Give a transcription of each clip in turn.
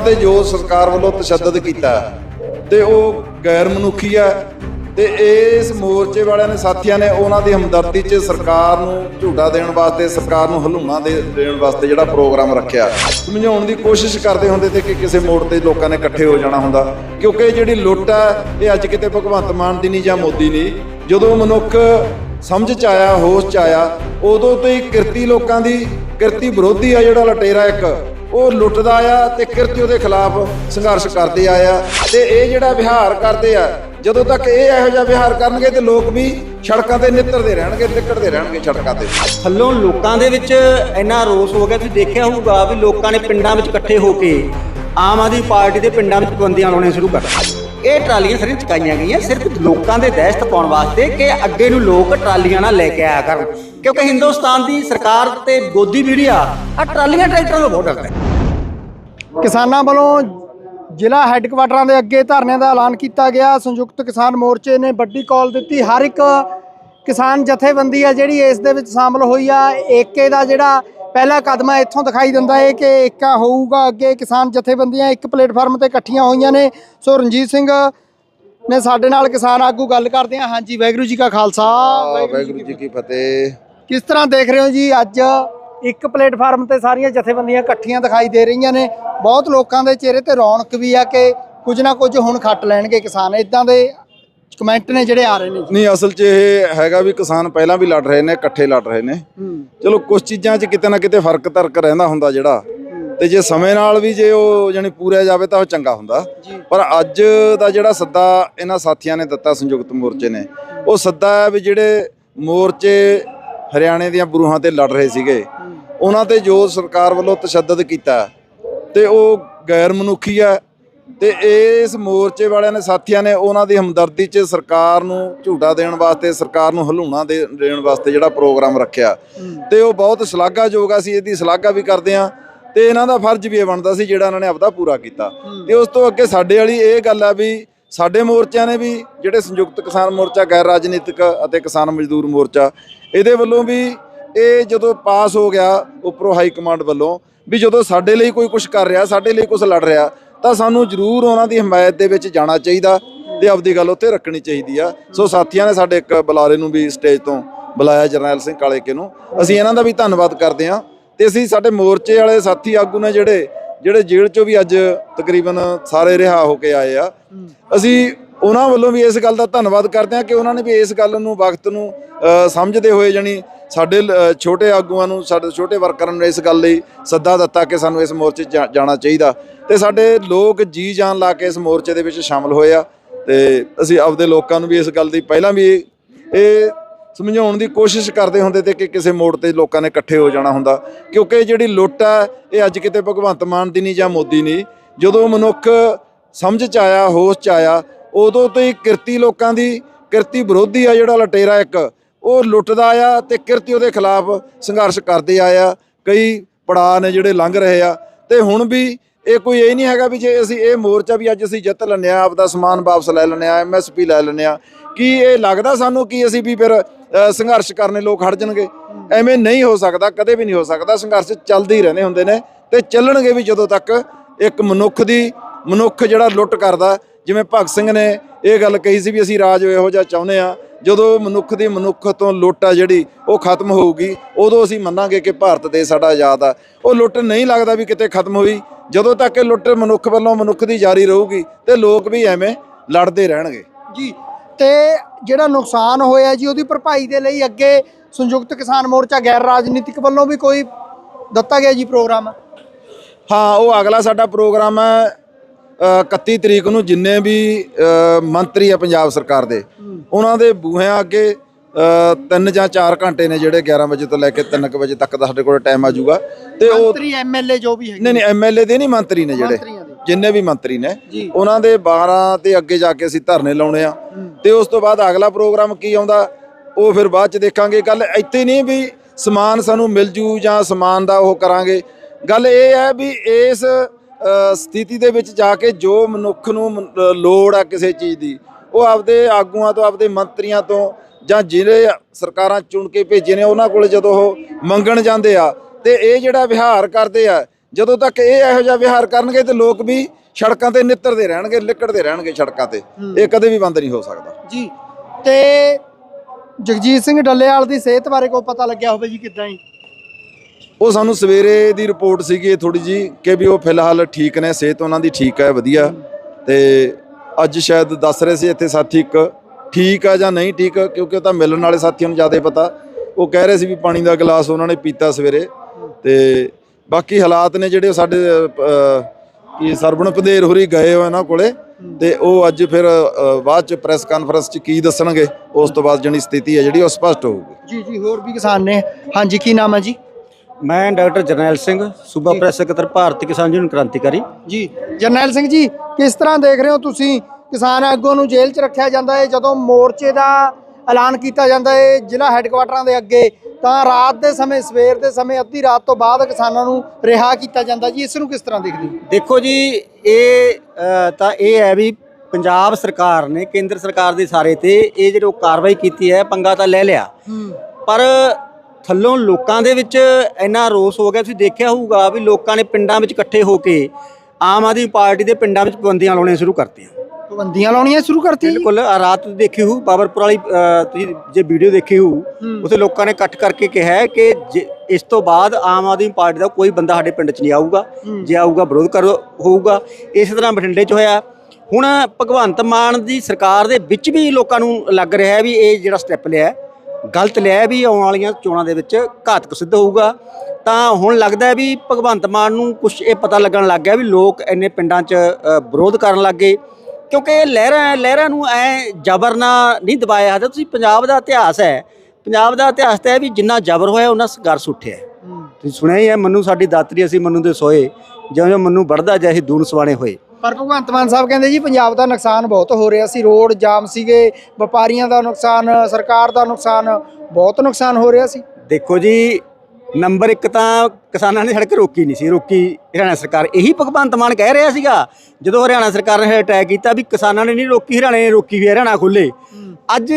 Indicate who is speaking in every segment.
Speaker 1: ਤੇ ਜੋ ਸਰਕਾਰ ਵੱਲੋਂ ਤਸ਼ੱਦਦ ਕੀਤਾ ਤੇ ਉਹ ਗੈਰ ਮਨੁੱਖੀ ਹੈ ਤੇ ਇਸ ਮੋਰਚੇ ਵਾਲਿਆਂ ਨੇ ਸਾਥੀਆਂ ਨੇ ਉਹਨਾਂ ਦੀ ਹਮਦਰਦੀ 'ਚ ਸਰਕਾਰ ਨੂੰ ਝੂਟਾ ਦੇਣ ਵਾਸਤੇ, ਸਰਕਾਰ ਨੂੰ ਹਲੂਣਾ ਦੇ ਦੇਣ ਵਾਸਤੇ ਜਿਹੜਾ ਪ੍ਰੋਗਰਾਮ ਰੱਖਿਆ। ਸਮਝਾਉਣ ਦੀ ਕੋਸ਼ਿਸ਼ ਕਰਦੇ ਹੁੰਦੇ ਤੇ ਕਿ ਕਿਸੇ ਮੋੜ ਤੇ ਲੋਕਾਂ ਨੇ ਇਕੱਠੇ ਹੋ ਜਾਣਾ ਹੁੰਦਾ। ਕਿਉਂਕਿ ਇਹ ਜਿਹੜੀ ਲੁੱਟ ਹੈ, ਇਹ ਅੱਜ ਕਿਤੇ ਭਗਵੰਤ ਮਾਨ ਦੀ ਨਹੀਂ ਜਾਂ ਮੋਦੀ ਦੀ ਜਦੋਂ ਮਨੁੱਖ ਸਮਝ ਚ ਆਇਆ, ਹੋਸ਼ ਚ ਆਇਆ, ਉਦੋਂ ਤੋਂ ਹੀ ਕਿਰਤੀ ਲੋਕਾਂ ਦੀ ਕਿਰਤੀ ਵਿਰੋਧੀ ਆ ਜਿਹੜਾ ਲਟੇਰਾ ਇੱਕ। ਉਹ ਲੁੱਟਦਾ ਆ ਤੇ ਕਿਰਤੀ ਉਹਦੇ ਖਿਲਾਫ ਸੰਘਰਸ਼ ਕਰਦੇ ਆਇਆ ਤੇ ਇਹ ਜਿਹੜਾ ਵਿਹਾਰ ਕਰਦੇ ਆ, ਜਦੋਂ ਤੱਕ ਇਹ ਇਹੋ ਜਿਹਾ ਵਿਹਾਰ ਕਰਨਗੇ ਤੇ ਲੋਕ ਵੀ ਸੜਕਾਂ ਤੇ ਨਿੱਤਰਦੇ ਰਹਿਣਗੇ ਨਿਕਲਦੇ ਰਹਿਣਗੇ ਸੜਕਾਂ ਤੇ।
Speaker 2: ਥੱਲੋਂ ਲੋਕਾਂ ਦੇ ਵਿੱਚ ਇੰਨਾ ਰੋਸ ਹੋ ਗਿਆ, ਤੁਸੀਂ ਦੇਖਿਆ ਹੋਊਗਾ ਵੀ ਲੋਕਾਂ ਨੇ ਪਿੰਡਾਂ ਵਿੱਚ ਇਕੱਠੇ ਹੋ ਕੇ ਆਮ ਆਦਮੀ ਪਾਰਟੀ ਦੇ ਪਿੰਡਾਂ ਵਿੱਚ ਬੰਦੀਆਂ ਲਾਉਣੀਆਂ ਸ਼ੁਰੂ ਕਰ ਇਹ ਟਰਾਲੀਆਂ ਸਾਰੀਆਂ ਚੁਕਾਈਆਂ ਗਈਆਂ, ਸਿਰਫ ਲੋਕਾਂ ਦੇ ਦਹਿਸ਼ਤ ਪਾਉਣ ਵਾਸਤੇ ਕਿ ਅੱਗੇ ਨੂੰ ਲੋਕ ਟਰਾਲੀਆਂ ਨਾਲ ਲੈ ਕੇ ਆਇਆ ਕਰਨ। ਕਿਉਂਕਿ ਹਿੰਦੁਸਤਾਨ ਦੀ ਸਰਕਾਰ ਤੇ ਗੋਦੀ ਮੀਡੀਆ ਆ ਟਰਾਲੀਆਂ ਟਰੈਕਟਰਾਂ ਤੋਂ ਬਹੁਤ ਡਰਦਾ ਹੈ।
Speaker 3: ਕਿਸਾਨਾਂ ਵੱਲੋਂ ਜ਼ਿਲ੍ਹਾ ਹੈੱਡਕੁਆਟਰਾਂ ਦੇ ਅੱਗੇ ਧਰਨੇ ਦਾ ਐਲਾਨ ਕੀਤਾ ਗਿਆ। ਸੰਯੁਕਤ ਕਿਸਾਨ ਮੋਰਚੇ ਨੇ ਵੱਡੀ ਕਾਲ ਦਿੱਤੀ। ਹਰ ਇੱਕ ਕਿਸਾਨ ਜਥੇਬੰਦੀ ਆ ਜਿਹੜੀ ਇਸ ਦੇ ਵਿੱਚ ਸ਼ਾਮਲ ਹੋਈ ਆ। ਏਕੇ ਦਾ ਜਿਹੜਾ ਪਹਿਲਾ ਕਦਮ ਹੈ ਇੱਥੋਂ ਦਿਖਾਈ ਦਿੰਦਾ ਹੈ ਕਿ ਏਕਾ ਹੋਊਗਾ ਅੱਗੇ। ਕਿਸਾਨ ਜਥੇਬੰਦੀਆਂ ਇੱਕ ਪਲੇਟਫਾਰਮ ਤੇ ਇਕੱਠੀਆਂ ਹੋਈਆਂ ਨੇ। ਸੋ ਰਣਜੀਤ ਸਿੰਘ ਨੇ ਸਾਡੇ ਨਾਲ ਕਿਸਾਨ ਆਗੂ ਗੱਲ ਕਰਦੇ ਆ ਹਾਂਜੀ ਵਾਹਿਗੁਰੂ ਜੀ ਕਾ ਖਾਲਸਾ।
Speaker 1: ਵਾਹਿਗੁਰੂ ਜੀ ਕੀ ਫਤਿਹ।
Speaker 3: ਕਿਸ ਤਰ੍ਹਾਂ ਦੇਖ ਰਹੇ ਹੋ ਜੀ? ਅੱਜ ਇੱਕ ਪਲੇਟਫਾਰਮ ਤੇ ਸਾਰੀਆਂ ਜਥੇਬੰਦੀਆਂ ਇਕੱਠੀਆਂ ਦਿਖਾਈ ਦੇ ਰਹੀਆਂ ਨੇ। ਬਹੁਤ ਲੋਕਾਂ ਦੇ ਚਿਹਰੇ ਤੇ ਰੌਣਕ ਵੀ ਆ ਕਿ ਕੁਝ ਨਾ ਕੁਝ ਹੁਣ ਖੱਟ ਲੈਣਗੇ ਕਿਸਾਨ। ਇਦਾਂ ਦੇ ਕਮੈਂਟ ਨੇ ਜਿਹੜੇ ਆ ਰਹੇ ਨੇ
Speaker 1: ਨਹੀਂ ਅਸਲ 'ਚ ਇਹ ਹੈਗਾ ਵੀ ਕਿਸਾਨ ਪਹਿਲਾਂ ਵੀ ਲੜ ਰਹੇ ਨੇ ਇਕੱਠੇ ਲੜ ਰਹੇ ਨੇ। ਚਲੋ ਕੁਝ ਚੀਜ਼ਾਂ 'ਚ ਕਿਤੇ ਨਾ ਕਿਤੇ ਫ਼ਰਕ ਤਰਕ ਰਹਿੰਦਾ ਹੁੰਦਾ ਜਿਹੜਾ। ਤੇ ਜੇ ਸਮੇਂ ਨਾਲ ਵੀ ਜੇ ਉਹ ਜਾਨੀ ਪੂਰਿਆ ਜਾਵੇ ਤਾਂ ਉਹ ਚੰਗਾ ਹੁੰਦਾ। ਪਰ ਅੱਜ ਦਾ ਜਿਹੜਾ ਸੱਦਾ ਇਹਨਾਂ ਸਾਥੀਆਂ ਨੇ ਦਿੱਤਾ ਸੰਯੁਕਤ ਮੋਰਚੇ ਨੇ ਉਹ ਸੱਦਾ ਹੈ ਵੀ ਜਿਹੜੇ ਮੋਰਚੇ ਹਰਿਆਣੇ ਦੀਆਂ ਬਰੂਹਾਂ ਤੇ ਲੜ ਰਹੇ ਸੀਗੇ। ਉਹਨਾਂ ਤੇ ਜੋ ਸਰਕਾਰ ਵੱਲੋਂ ਤਸ਼ੱਦਦ ਕੀਤਾ ਤੇ ਉਹ ਗੈਰ ਮਨੁੱਖੀ ਹੈ ਤੇ ਇਸ ਮੋਰਚੇ ਵਾਲਿਆਂ ਨੇ ਸਾਥੀਆਂ ਨੇ ਉਹਨਾਂ ਦੀ ਹਮਦਰਦੀ 'ਚ ਸਰਕਾਰ ਨੂੰ ਝੂਟਾ ਦੇਣ ਵਾਸਤੇ, ਸਰਕਾਰ ਨੂੰ ਹਲੂਣਾ ਦੇ, ਦੇਣ ਵਾਸਤੇ ਜਿਹੜਾ ਪ੍ਰੋਗਰਾਮ ਰੱਖਿਆ। ਤੇ ਉਹ ਬਹੁਤ ਸ਼ਲਾਘਾਯੋਗ ਆ ਸੀ ਇਹਦੀ ਸ਼ਲਾਘਾ ਵੀ ਕਰਦੇ ਆ ਤੇ ਇਹਨਾਂ ਦਾ ਫਰਜ਼ ਵੀ ਇਹ ਬਣਦਾ ਸੀ ਜਿਹੜਾ ਇਹਨਾਂ ਨੇ ਆਪਦਾ ਪੂਰਾ ਕੀਤਾ। ਤੇ ਉਸ ਤੋਂ ਅੱਗੇ ਸਾਡੇ ਵਾਲੀ ਇਹ ਗੱਲ ਆ ਵੀ ਸਾਡੇ ਮੋਰਚਿਆਂ ਨੇ ਵੀ ਜਿਹੜੇ ਸੰਯੁਕਤ ਕਿਸਾਨ ਮੋਰਚਾ, ਗੈਰ ਰਾਜਨੀਤਿਕ ਅਤੇ ਕਿਸਾਨ ਮਜ਼ਦੂਰ ਮੋਰਚਾ, ਇਹਦੇ ਵੱਲੋਂ ਵੀ ਇਹ ਜਦੋਂ ਪਾਸ ਹੋ ਗਿਆ ਉੱਪਰੋਂ ਹਾਈ ਕਮਾਂਡ ਵੱਲੋਂ ਵੀ ਜਦੋਂ ਸਾਡੇ ਲਈ ਕੋਈ ਕੁਝ ਕਰ ਰਿਹਾ, ਸਾਡੇ ਲਈ ਕੁਝ ਲੜ ਰਿਹਾ, ਤਾਂ ਸਾਨੂੰ ਜ਼ਰੂਰ ਉਹਨਾਂ ਦੀ ਹਮਾਇਤ ਦੇ ਵਿੱਚ ਜਾਣਾ ਚਾਹੀਦਾ ਤੇ ਆਪਦੀ ਗੱਲ ਉੱਥੇ ਰੱਖਣੀ ਚਾਹੀਦੀ ਆ। ਸੋ ਸਾਥੀਆਂ ਨੇ ਸਾਡੇ ਇੱਕ ਬੁਲਾਰੇ ਨੂੰ ਵੀ ਸਟੇਜ ਤੋਂ ਬੁਲਾਇਆ, ਜਰਨੈਲ ਸਿੰਘ ਕਾਲੇਕੇ ਨੂੰ। ਅਸੀਂ ਇਹਨਾਂ ਦਾ ਵੀ ਧੰਨਵਾਦ ਕਰਦੇ ਹਾਂ ਤੇ ਅਸੀਂ ਸਾਡੇ ਮੋਰਚੇ ਵਾਲੇ ਸਾਥੀ ਆਗੂ ਨੇ ਜਿਹੜੇ ਜਿਹੜੇ ਜੇਲ੍ਹ ਚੋਂ ਵੀ ਅੱਜ ਤਕਰੀਬਨ ਸਾਰੇ ਰਿਹਾ ਹੋ ਕੇ ਆਏ ਆ। ਅਸੀਂ ਉਹਨਾਂ ਵੱਲੋਂ ਵੀ ਇਸ ਗੱਲ ਦਾ ਧੰਨਵਾਦ ਕਰਦੇ ਹਾਂ ਕਿ ਉਹਨਾਂ ਨੇ ਵੀ ਇਸ ਗੱਲ ਨੂੰ ਵਕਤ ਨੂੰ ਸਮਝਦੇ ਹੋਏ ਜਾਣੀ ਸਾਡੇ ਲ- ਛੋਟੇ ਆਗੂਆਂ ਨੂੰ, ਸਾਡੇ ਛੋਟੇ ਵਰਕਰਾਂ ਨੂੰ ਇਸ ਗੱਲ ਲਈ ਸੱਦਾ ਦਿੱਤਾ ਕਿ ਸਾਨੂੰ ਇਸ ਮੋਰਚੇ 'ਚ ਜਾ- ਜਾਣਾ ਚਾਹੀਦਾ। ਤੇ ਸਾਡੇ ਲੋਕ ਜੀ ਜਾਨ ਲਾ ਕੇ ਇਸ ਮੋਰਚੇ ਦੇ ਵਿੱਚ ਸ਼ਾਮਲ ਹੋਏ ਆ। ਤੇ ਅਸੀਂ ਆਪਦੇ ਲੋਕਾਂ ਨੂੰ ਵੀ ਇਸ ਗੱਲ ਦੀ ਪਹਿਲਾਂ ਵੀ ਇਹ ਸਮਝਾਉਣ ਦੀ ਕੋਸ਼ਿਸ਼ ਕਰਦੇ ਹੁੰਦੇ ਤੇ ਕਿ ਕਿਸੇ ਮੋੜ ਤੇ ਲੋਕਾਂ ਨੇ ਇਕੱਠੇ ਹੋ ਜਾਣਾ ਹੁੰਦਾ। ਕਿਉਂਕਿ ਜਿਹੜੀ ਲੁੱਟ ਹੈ ਇਹ ਅੱਜ ਕਿਤੇ ਭਗਵੰਤ ਮਾਨ ਦੀ ਨਹੀਂ ਜਾਂ ਮੋਦੀ ਨਹੀਂ। ਜਦੋਂ ਮਨੁੱਖ ਸਮਝ ਚ ਆਇਆ, ਹੋਸ਼ ਚ ਆਇਆ, ਉਦੋਂ ਤੋਂ ਹੀ ਕਿਰਤੀ ਲੋਕਾਂ ਦੀ, ਕਿਰਤੀ ਵਿਰੋਧੀ ਆ ਜਿਹੜਾ ਲਟੇਰਾ ਇੱਕ। ਉਹ ਲੁੱਟਦਾ ਆ ਤੇ ਕਿਰਤੀ ਉਹਦੇ ਖਿਲਾਫ ਸੰਘਰਸ਼ ਕਰਦੇ ਆਇਆ। ਕਈ ਪੜਾਅ ਨੇ ਜਿਹੜੇ ਲੰਘ ਰਹੇ ਆ। ਤੇ ਹੁਣ ਵੀ ਇਹ ਕੋਈ ਇਹ ਨਹੀਂ ਹੈਗਾ ਵੀ ਜੇ ਅਸੀਂ ਇਹ ਮੋਰਚਾ ਵੀ ਅੱਜ ਅਸੀਂ ਜਿੱਤ ਲੈਂਦੇ ਆ ਆਪਦਾ ਸਮਾਨ ਵਾਪਸ ਲੈ ਲੈਂਦੇ ਆ ਐਮਐਸਪੀ ਲੈ ਲੈਂਦੇ ਆ ਕੀ ਇਹ ਲੱਗਦਾ ਸਾਨੂੰ ਕਿ ਅਸੀਂ ਵੀ ਫਿਰ ਅ, ਸੰਘਰਸ਼ ਕਰਨੇ ਲੋਕ ਹਟ ਜਾਣਗੇ? ਐਵੇਂ ਨਹੀਂ ਹੋ ਸਕਦਾ ਕਦੇ ਵੀ ਨਹੀਂ ਹੋ ਸਕਦਾ ਸੰਘਰਸ਼ ਚੱਲਦੇ ਹੀ ਰਹਿੰਦੇ ਹੁੰਦੇ ਨੇ ਤੇ ਚੱਲਣਗੇ ਵੀ ਜਦੋਂ ਤੱਕ ਇੱਕ ਮਨੁੱਖ ਦੀ ਮਨੁੱਖ ਜਿਹੜਾ ਲੁੱਟ ਕਰਦਾ ਜਿਵੇਂ ਭਗਤ ਸਿੰਘ ਨੇ ਇਹ ਗੱਲ ਕਹੀ ਸੀ ਵੀ ਅਸੀਂ ਰਾਜ ਇਹੋ ਜਿਹਾ ਚਾਹੁੰਦੇ ਆ ਜਦੋਂ ਮਨੁੱਖ ਦੀ ਮਨੁੱਖ ਤੋਂ ਲੁੱਟ ਆ ਜਿਹੜੀ ਉਹ ਖਤਮ ਹੋਊਗੀ ਉਦੋਂ ਅਸੀਂ ਮੰਨਾਂਗੇ ਕਿ ਭਾਰਤ ਦੇਸ਼ ਸਾਡਾ ਆਜ਼ਾਦ ਆ। ਉਹ ਲੁੱਟ ਨਹੀਂ ਲੱਗਦਾ ਵੀ ਕਿਤੇ ਖਤਮ ਹੋਈ ਜਦੋਂ ਤੱਕ ਇਹ ਲੁੱਟ ਮਨੁੱਖ ਵੱਲੋਂ ਮਨੁੱਖ ਦੀ ਜਾਰੀ ਰਹੂਗੀ ਤੇ ਲੋਕ ਵੀ ਐਵੇਂ ਲੜਦੇ ਰਹਿਣਗੇ।
Speaker 3: ਜੀ ਤੇ ਜਿਹੜਾ ਨੁਕਸਾਨ ਹੋਇਆ ਜੀ ਉਹਦੀ ਭਰਪਾਈ ਦੇ ਲਈ ਅੱਗੇ ਸੰਯੁਕਤ ਕਿਸਾਨ ਮੋਰਚਾ ਗੈਰ ਰਾਜਨੀਤਿਕ ਵੱਲੋਂ ਵੀ ਕੋਈ ਦਿੱਤਾ ਗਿਆ ਜੀ ਪ੍ਰੋਗਰਾਮ?
Speaker 1: ਹਾਂ ਉਹ ਅਗਲਾ ਸਾਡਾ ਪ੍ਰੋਗਰਾਮ ਹੈ ਅ, 31 ਤਰੀਕ ਨੂੰ ਜਿੰਨੇ ਵੀ ਮੰਤਰੀ ਆ ਪੰਜਾਬ ਸਰਕਾਰ ਦੇ ਉਹਨਾਂ ਦੇ ਬੂਹਿਆਂ ਅੱਗੇ ਤਿੰਨ ਜਾਂ 4 ਘੰਟੇ ਨੇ ਜਿਹੜੇ 11 ਵਜੇ ਤੋਂ ਲੈ ਕੇ 3 ਵਜੇ ਤੱਕ ਦਾ ਸਾਡੇ ਕੋਲ ਟਾਈਮ ਆ ਜਾਊਗਾ। ਤੇ ਉਹ
Speaker 3: ਮੰਤਰੀ ਐਮਐਲਏ ਜੋ ਵੀ ਹੈਗੇ।
Speaker 1: ਨਹੀਂ ਨਹੀਂ ਐਮਐਲਏ ਦੇ ਨਹੀਂ ਮੰਤਰੀ ਨੇ ਜਿਹੜੇ। ਜਿੰਨੇ ਵੀ ਮੰਤਰੀ ਨੇ। ਉਹਨਾਂ ਦੇ 12 ਤੇ ਅੱਗੇ ਜਾ ਕੇ ਅਸੀਂ ਧਰਨੇ ਲਾਉਣੇ ਆ। ਤੇ ਉਸ ਤੋਂ ਬਾਅਦ ਅਗਲਾ ਪ੍ਰੋਗਰਾਮ ਕੀ ਆਉਂਦਾ? ਉਹ ਫਿਰ ਬਾਅਦ ਚ ਦੇਖਾਂਗੇ। ਗੱਲ ਇੱਥੇ ਨਹੀਂ ਵੀ ਸਮਾਨ ਸਾਨੂੰ ਮਿਲ ਜੂ ਜਾਂ ਸਮਾਨ ਦਾ ਉਹ ਕਰਾਂਗੇ। ਗੱਲ ਇਹ ਹੈ ਵੀ ਇਸ ਸਥਿਤੀ ਦੇ ਵਿੱਚ ਜਾ ਕੇ ਜੋ ਮਨੁੱਖ ਨੂੰ ਲੋੜ ਆ ਕਿਸੇ ਚੀਜ਼ ਦੀ ਉਹ ਆਪਦੇ ਆਗੂਆਂ ਤੋਂ ਆਪਦੇ ਮੰਤਰੀਆਂ ਤੋਂ ਜਾਂ ਜਿਹੜੇ ਸਰਕਾਰਾਂ ਚੁਣ ਕੇ ਭੇਜੇ ਨੇ ਉਹਨਾਂ ਕੋਲ ਜਦੋਂ ਉਹ ਮੰਗਣ ਜਾਂਦੇ ਆ ਤੇ ਇਹ ਜਿਹੜਾ ਵਿਹਾਰ ਕਰਦੇ ਆ ਜਦੋਂ ਤੱਕ ਇਹ ਇਹੋ ਜਿਹਾ ਵਿਹਾਰ ਕਰਨਗੇ ਤੇ ਲੋਕ ਵੀ ਸੜਕਾਂ ਤੇ ਨਿੱਤਰਦੇ ਰਹਿਣਗੇ ਲਿਕੜਦੇ ਰਹਿਣਗੇ ਸੜਕਾਂ ਤੇ। ਇਹ ਕਦੇ ਵੀ ਬੰਦ ਨਹੀਂ ਹੋ ਸਕਦਾ।
Speaker 3: ਜੀ ਤੇ ਜਗਜੀਤ ਸਿੰਘ ਡੱਲੇਵਾਲ ਦੀ ਸਿਹਤ ਬਾਰੇ ਕੋਈ ਪਤਾ ਲੱਗਿਆ ਹੋਵੇ ਜੀ ਕਿੱਦਾਂ ਹੀ
Speaker 1: ਉਹ ਸਾਨੂੰ ਸਵੇਰੇ ਦੀ ਰਿਪੋਰਟ ਸੀਗੀ ਥੋੜੀ ਜੀ ਕਿ ਵੀ ਉਹ ਫਿਲਹਾਲ ਠੀਕ ਨੇ ਸਿਹਤ ਉਹਨਾਂ ਦੀ ਠੀਕ ਹੈ ਵਧੀਆ। ਤੇ ਅੱਜ ਸ਼ਾਇਦ ਦੱਸ ਰਹੇ ਸੀ ਇੱਥੇ ਸਾਥੀ ਇੱਕ ਠੀਕ ਆ ਜਾਂ ਨਹੀਂ ਠੀਕ ਕਿਉਂਕਿ ਉਹ ਤਾਂ ਮਿਲਣ ਵਾਲੇ ਸਾਥੀਆਂ ਨੂੰ ਜ਼ਿਆਦਾ ਪਤਾ। ਉਹ ਕਹਿ ਰਹੇ ਸੀ ਵੀ ਪਾਣੀ ਦਾ ਗਲਾਸ ਉਹਨਾਂ ਨੇ ਪੀਤਾ ਸਵੇਰੇ। ਤੇ ਬਾਕੀ ਹਾਲਾਤ ਨੇ ਜਿਹੜੇ ਉਹ ਸਾਡੇ ਕੀ ਸਰਵਣ ਪਧੇਰ ਹੋਰੀ ਗਏ ਹੋ ਇਹਨਾਂ ਕੋਲੇ ਤੇ ਉਹ ਅੱਜ ਫਿਰ ਬਾਅਦ ਚ ਪ੍ਰੈਸ ਕਾਨਫਰੰਸ ਚ ਕੀ ਦੱਸਣਗੇ ਉਸ ਤੋਂ ਬਾਅਦ ਜਿਹੜੀ ਸਥਿਤੀ ਹੈ ਜਿਹੜੀ ਉਹ ਸਪਸ਼ਟ ਹੋਊਗੀ।
Speaker 3: ਜੀ ਜੀ ਹੋਰ ਵੀ ਕਿਸਾਨ ਨੇ। ਹਾਂਜੀ ਕੀ ਨਾਮ ਹੈ ਜੀ?
Speaker 2: ਮੈਂ ਡਾਕਟਰ ਜਰਨੈਲ ਸਿੰਘ ਸੂਬਾ ਪ੍ਰੈਸ ਸਕੱਤਰ ਭਾਰਤੀ ਕਿਸਾਨ ਯੂਨੀਅਨ ਕ੍ਰਾਂਤੀਕਾਰੀ।
Speaker 3: ਜੀ ਜਰਨੈਲ ਸਿੰਘ ਜੀ ਕਿਸ ਤਰ੍ਹਾਂ ਦੇਖ ਰਹੇ ਹੋ ਤੁਸੀਂ? ਕਿਸਾਨ ਆਗੂਆਂ ਨੂੰ ਜੇਲ੍ਹ 'ਚ ਰੱਖਿਆ ਜਾਂਦਾ ਹੈ। ਜਦੋਂ ਮੋਰਚੇ ਦਾ ਐਲਾਨ ਕੀਤਾ ਜਾਂਦਾ ਹੈ ਜ਼ਿਲ੍ਹਾ ਹੈੱਡਕੁਆਟਰਾਂ ਦੇ ਅੱਗੇ ਤਾਂ ਰਾਤ ਦੇ ਸਮੇਂ ਸਵੇਰ ਦੇ ਸਮੇਂ ਅੱਧੀ ਰਾਤ ਤੋਂ ਬਾਅਦ ਕਿਸਾਨਾਂ ਨੂੰ ਰਿਹਾ ਕੀਤਾ ਜਾਂਦਾ। ਜੀ ਇਸ ਨੂੰ ਕਿਸ ਤਰ੍ਹਾਂ ਦੇਖਦੇ ਹੋ?
Speaker 2: ਦੇਖੋ ਜੀ ਇਹ ਤਾਂ ਇਹ ਹੈ ਵੀ ਪੰਜਾਬ ਸਰਕਾਰ ਨੇ ਕੇਂਦਰ ਸਰਕਾਰ ਦੇ ਸਾਰੇ ਤੇ ਇਹ ਜਿਹੜੀ ਕਾਰਵਾਈ ਕੀਤੀ ਹੈ ਪੰਗਾ ਤਾਂ ਲੈ ਲਿਆ। ਪਰ ਥੱਲੋਂ ਲੋਕਾਂ ਦੇ ਵਿੱਚ ਇੰਨਾ ਰੋਸ ਹੋ ਗਿਆ ਤੁਸੀਂ ਦੇਖਿਆ ਹੋਊਗਾ ਵੀ ਲੋਕਾਂ ਨੇ ਪਿੰਡਾਂ ਵਿੱਚ ਇਕੱਠੇ ਹੋ ਕੇ ਆਮ ਆਦਮੀ ਪਾਰਟੀ ਦੇ ਪਿੰਡਾਂ ਵਿੱਚ ਪਾਬੰਦੀਆਂ ਲਾਉਣੀਆਂ ਸ਼ੁਰੂ ਕਰਤੀਆਂ।
Speaker 3: ਪਾਬੰਦੀਆਂ ਲਾਉਣੀਆਂ ਸ਼ੁਰੂ ਕਰਤੀ
Speaker 2: ਬਿਲਕੁਲ ਆਹ ਰਾਤ ਤੁਸੀਂ ਦੇਖੀ ਹੋਊ ਪਾਵਰਪੁਰ ਵਾਲੀ ਤੁਸੀਂ ਜੇ ਵੀਡੀਓ ਦੇਖੀ ਹੋਊ ਉੱਥੇ ਲੋਕਾਂ ਨੇ ਇਕੱਠ ਕਰਕੇ ਕਿਹਾ ਹੈ ਕਿ ਜੇ ਇਸ ਤੋਂ ਬਾਅਦ ਆਮ ਆਦਮੀ ਪਾਰਟੀ ਦਾ ਕੋਈ ਬੰਦਾ ਸਾਡੇ ਪਿੰਡ 'ਚ ਨਹੀਂ ਆਊਗਾ। ਜੇ ਆਊਗਾ ਵਿਰੋਧ ਕਰ ਹੋਊਗਾ। ਇਸੇ ਤਰ੍ਹਾਂ ਬਠਿੰਡੇ 'ਚ ਹੋਇਆ। ਹੁਣ ਭਗਵੰਤ ਮਾਨ ਦੀ ਸਰਕਾਰ ਦੇ ਵਿੱਚ ਵੀ ਲੋਕਾਂ ਨੂੰ ਲੱਗ ਰਿਹਾ ਹੈ ਵੀ ਇਹ ਜਿਹੜਾ ਸਟੈਪ ਲਿਆ ਹੈ, ਗਲਤ ਲਿਆ ਹੈ ਵੀ ਆਉਣ ਵਾਲੀਆਂ ਚੋਣਾਂ ਦੇ ਵਿੱਚ ਘਾਤਕ ਸਿੱਧ ਹੋਊਗਾ। ਤਾਂ ਹੁਣ ਲੱਗਦਾ ਹੈ ਵੀ ਭਗਵੰਤ ਮਾਨ ਨੂੰ ਕੁਝ ਇਹ ਪਤਾ ਲੱਗਣ ਲੱਗ ਗਿਆ ਵੀ ਲੋਕ ਇੰਨੇ ਪਿੰਡਾਂ 'ਚ ਅ, ਵਿਰੋਧ ਕਰਨ ਲੱਗ ਗਏ। ਕਿਉਂਕਿ ਇਹ ਲਹਿਰਾਂ ਲਹਿਰਾਂ ਨੂੰ ਐ ਜ਼ਬਰ ਨਾਲ ਨਹੀਂ ਦਬਾਇਆ ਜਾਂਦਾ। ਤੁਸੀਂ ਪੰਜਾਬ ਦਾ ਇਤਿਹਾਸ ਹੈ ਪੰਜਾਬ ਦਾ ਇਤਿਹਾਸ ਤਾਂ ਹੈ ਵੀ ਜਿੰਨਾ ਜ਼ਬਰ ਹੋਇਆ ਉਹਨਾਂ ਸੰਘਰਸ਼ ਉੱਠਿਆ। ਤੁਸੀਂ ਸੁਣਿਆ ਹੀ ਹੈ ਮੰਨੂ ਸਾਡੀ ਦਾਤਰੀ ਅਸੀਂ ਮੰਨੂ ਦੇ ਸੋਏ ਜਿਉਂ ਜਿਉਂ ਮੰਨੂ ਵੜਦਾ ਜਾਹੀ ਦੂਨ ਸਵਾਣੇ ਹੋਏ।
Speaker 3: ਪਰ ਭਗਵੰਤ ਮਾਨ ਸਾਹਿਬ ਕਹਿੰਦੇ ਜੀ ਪੰਜਾਬ ਦਾ ਨੁਕਸਾਨ ਬਹੁਤ ਹੋ ਰਿਹਾ ਸੀ ਰੋਡ ਜਾਮ ਸੀਗੇ ਵਪਾਰੀਆਂ ਦਾ ਨੁਕਸਾਨ ਸਰਕਾਰ ਦਾ ਨੁਕਸਾਨ ਬਹੁਤ ਨੁਕਸਾਨ ਹੋ ਰਿਹਾ ਸੀ।
Speaker 2: ਦੇਖੋ ਜੀ ਨੰਬਰ 1 ਤਾਂ ਕਿਸਾਨਾਂ ਨੇ ਸੜਕ ਰੋਕੀ ਨਹੀਂ ਸੀ ਰੋਕੀ ਹਰਿਆਣਾ ਸਰਕਾਰ। ਇਹੀ ਭਗਵੰਤ ਮਾਨ ਕਹਿ ਰਿਹਾ ਸੀਗਾ ਜਦੋਂ ਹਰਿਆਣਾ ਸਰਕਾਰ ਨੇ ਅਟੈਕ ਕੀਤਾ ਵੀ ਕਿਸਾਨਾਂ ਨੇ ਨਹੀਂ ਰੋਕੀ ਹਰਿਆਣੇ ਨੇ ਰੋਕੀ ਵੀ ਹਰਿਆਣਾ ਖੁੱਲੇ ਅੱਜ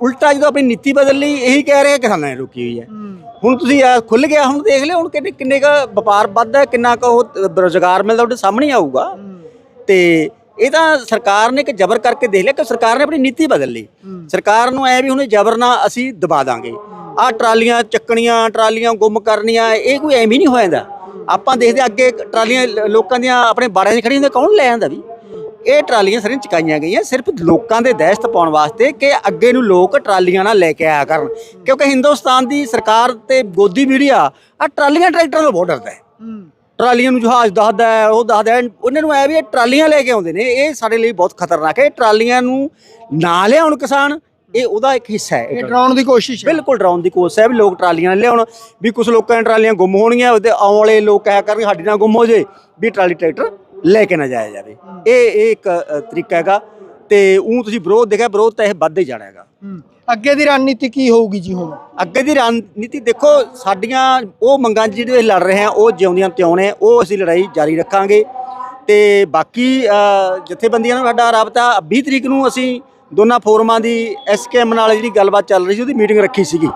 Speaker 2: ਉਲਟਾ ਜਦੋਂ ਆਪਣੀ ਨੀਤੀ ਬਦਲ ਲਈ ਇਹੀ ਕਹਿ ਰਿਹਾ ਕਿਸਾਨਾਂ ਨੇ ਰੋਕੀ ਹੋਈ ਹੈ। ਹੁਣ ਤੁਸੀਂ ਆ ਖੁੱਲ ਗਿਆ ਹੁਣ ਦੇਖ ਲਿਓ ਹੁਣ ਕਿੰਨੇ ਕਿੰਨੇ ਦਾ ਵਪਾਰ ਵੱਧਦਾ ਕਿੰਨਾ ਕੁ ਉਹ ਰੋਜ਼ਗਾਰ ਮਿਲਦਾ ਉਹਦੇ ਸਾਹਮਣੇ ਆਊਗਾ। ਤੇ ਇਹ ਤਾਂ ਸਰਕਾਰ ਨੇ ਇੱਕ ਜ਼ਬਰ ਕਰਕੇ ਦੇਖ ਲਿਆ ਕਿ ਸਰਕਾਰ ਨੇ ਆਪਣੀ ਨੀਤੀ ਬਦਲ ਲਈ। ਸਰਕਾਰ ਨੂੰ ਐ ਵੀ ਹੁਣ ਜ਼ਬਰ ਨਾਲ ਅਸੀਂ ਦਬਾ ਦਾਂਗੇ। ਆਹ ਟਰਾਲੀਆਂ ਚੱਕਣੀਆਂ ਟਰਾਲੀਆਂ ਗੁੰਮ ਕਰਨੀਆਂ ਇਹ ਕੋਈ ਐਵੇਂ ਨਹੀਂ ਹੋ ਜਾਂਦਾ। ਆਪਾਂ ਦੇਖਦੇ ਅੱਗੇ ਟਰਾਲੀਆਂ ਲੋਕਾਂ ਦੀਆਂ ਆਪਣੇ ਬਾੜਿਆਂ 'ਚ ਖੜੀਆਂ ਹੁੰਦੀਆਂ ਕੌਣ ਲੈ ਆਂਦਾ ਵੀ? ਇਹ ਟਰਾਲੀਆਂ ਸਾਰੀਆਂ ਚੁਕਾਈਆਂ ਗਈਆਂ ਸਿਰਫ ਲੋਕਾਂ ਦੇ ਦਹਿਸ਼ਤ ਪਾਉਣ ਵਾਸਤੇ ਕਿ ਅੱਗੇ ਨੂੰ ਲੋਕ ਟਰਾਲੀਆਂ ਨਾਲ ਲੈ ਕੇ ਆਇਆ ਕਰਨ। ਕਿਉਂਕਿ ਹਿੰਦੁਸਤਾਨ ਦੀ ਸਰਕਾਰ ਤੇ ਗੋਦੀ ਮੀਡੀਆ ਆ ਟਰਾਲੀਆਂ ਟਰੈਕਟਰਾਂ ਤੋਂ ਬਹੁਤ ਡਰਦਾ ਹੈ। ਟਰਾਲੀਆਂ ਨੂੰ ਜਹਾਜ਼ ਦੱਸਦਾ ਹੈ ਉਹ ਦੱਸਦਾ ਹੈ ਉਹਨਾਂ ਨੂੰ ਐ ਵੀ ਇਹ ਟਰਾਲੀਆਂ ਲੈ ਕੇ ਆਉਂਦੇ ਨੇ ਇਹ ਸਾਡੇ ਲਈ ਬਹੁਤ ਖਤਰਨਾਕ ਹੈ। ਇਹ ਟਰਾਲੀਆਂ ਨੂੰ ਨਾ ਲਿਆਉਣ ਕਿਸਾਨ ਇਹ ਉਹਦਾ ਇੱਕ ਹਿੱਸਾ ਹੈ
Speaker 3: ਇਹ ਡਰਾਉਣ ਦੀ ਕੋਸ਼ਿਸ਼ ਹੈ।
Speaker 2: ਬਿਲਕੁਲ ਡਰਾਉਣ ਦੀ ਕੋਸ਼ਿਸ਼ ਹੈ ਵੀ ਲੋਕ ਟਰਾਲੀਆਂ ਲਿਆਉਣ ਵੀ ਕੁਝ ਲੋਕਾਂ ਦੀਆਂ ਟਰਾਲੀਆਂ ਗੁੰਮ ਹੋਣਗੀਆਂ ਤੇ ਆਉਣ ਵਾਲੇ ਲੋਕ ਕਹਿਆ ਕਰਨਗੇ ਸਾਡੀ ਨਾਲ ਗੁੰਮ ਹੋ ਜੇ ਵੀ ਟਰਾਲੀ ਟਰੈਕਟਰ ਲੈ ਕੇ ਨਾ ਜਾਇਆ ਜਾਵੇ। ਇਹ ਇਹ ਇੱਕ ਤਰੀਕਾ ਹੈਗਾ ਤੇ ਉਹ ਤੁਸੀਂ ਵਿਰੋਧ ਦੇਖਿਆ ਵਿਰੋਧ ਤਾਂ ਇਹ ਵੱਧਦੇ ਜਾਣਾ ਹੈਗਾ।
Speaker 3: ਅੱਗੇ ਦੀ ਰਣਨੀਤੀ ਕੀ ਹੋਊਗੀ ਜੀ ਹੁਣ?
Speaker 2: ਅੱਗੇ ਦੀ ਰਣਨੀਤੀ ਦੇਖੋ ਸਾਡੀਆਂ ਉਹ ਮੰਗਾਂ ਜਿਹੜੇ ਲੜ ਰਹੇ ਹਾਂ ਉਹ ਜਿਉਂਦੀਆਂ ਤਿਉਂ ਨੇ ਉਹ ਅਸੀਂ ਲੜਾਈ ਜਾਰੀ ਰੱਖਾਂਗੇ ਤੇ ਬਾਕੀ ਜਥੇਬੰਦੀਆਂ ਨਾਲ ਸਾਡਾ ਰਾਬਤਾ 20 ਤਰੀਕ ਨੂੰ ਅਸੀਂ ਦੋਨਾਂ ਫੋਰਮਾਂ ਦੀ ਐਸਕੇਐਮ ਨਾਲ ਜਿਹੜੀ ਗੱਲਬਾਤ ਚੱਲ ਰਹੀ ਸੀ ਉਹਦੀ ਮੀਟਿੰਗ ਰੱਖੀ ਸੀਗੀ।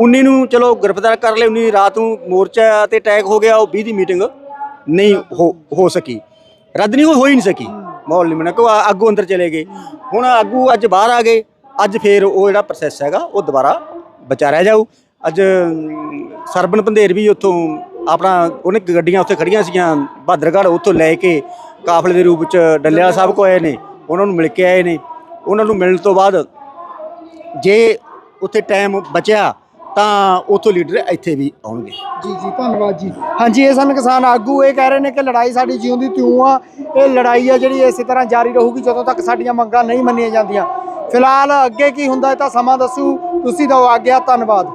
Speaker 2: 19 ਨੂੰ ਚਲੋ ਗ੍ਰਿਫਤਾਰ ਕਰ ਲਏ 19 ਰਾਤ ਨੂੰ ਮੋਰਚਾ ਤੇ ਅਟੈਕ ਹੋ ਗਿਆ ਉਹ 20 ਦੀ ਮੀਟਿੰਗ ਨਹੀਂ ਹੋ ਹੋ ਸਕੀ। ਰੱਦ ਨਹੀਂ ਹੋ ਹੋ ਹੀ ਨਹੀਂ ਸਕੀ। ਮਾਹੌਲ ਨਹੀਂ ਬਣਾ ਕਿ ਆਗੂ ਅੰਦਰ ਚਲੇ ਗਏ। ਹੁਣ ਆਗੂ ਅੱਜ ਬਾਹਰ ਆ ਗਏ ਅੱਜ ਫੇਰ ਉਹ ਜਿਹੜਾ ਪ੍ਰੋਸੈਸ ਹੈਗਾ ਉਹ ਦੁਬਾਰਾ ਵਿਚਾਰਿਆ ਜਾਊ। ਅੱਜ ਅਮ, ਸਰਬਨ ਪੰਧੇਰ ਵੀ ਉੱਥੋਂ ਆਪਣਾ ਉਹਨੇ ਗੱਡੀਆਂ ਉੱਥੇ ਖੜੀਆਂ ਸੀਗੀਆਂ ਬਹਾਦਰਗੜ੍ਹ ਉੱਥੋਂ ਲੈ ਕੇ ਕਾਫਲੇ ਦੇ ਰੂਪ ਚ ਡੱਲੇਵਾਲਾ ਸਾਹਿਬ ਕੋ ਆਏ ਨੇ ਉਹਨਾਂ ਨੂੰ ਮਿਲ ਕੇ ਆਏ ਨੇ। ਉਹਨਾਂ ਨੂੰ ਮਿਲਣ ਤੋਂ ਬਾਅਦ ਜੇ ਉੱਥੇ ਟਾਈਮ ਬਚਿਆ ਤਾਂ ਉੱਥੋਂ ਲੀਡਰ ਇੱਥੇ ਵੀ ਆਉਣਗੇ।
Speaker 3: ਜੀ ਜੀ ਧੰਨਵਾਦ ਜੀ। ਹਾਂਜੀ ਇਹ ਸਨ ਕਿਸਾਨ ਆਗੂ ਇਹ ਕਹਿ ਰਹੇ ਨੇ ਕਿ ਲੜਾਈ ਸਾਡੀ ਜਿਉਂਦੀ ਤਿਉਂ ਆ। ਇਹ ਲੜਾਈ ਆ ਜਿਹੜੀ ਇਸੇ ਤਰ੍ਹਾਂ ਜਾਰੀ ਰਹੂਗੀ ਜਦੋਂ ਤੱਕ ਸਾਡੀਆਂ ਮੰਗਾਂ ਨਹੀਂ ਮੰਨੀਆਂ ਜਾਂਦੀਆਂ। ਫਿਲਹਾਲ ਅੱਗੇ ਕੀ ਹੁੰਦਾ ਇਹ ਤਾਂ ਸਮਾਂ ਦੱਸੂ। ਤੁਸੀਂ ਦਿਓ ਆਗਿਆ ਧੰਨਵਾਦ।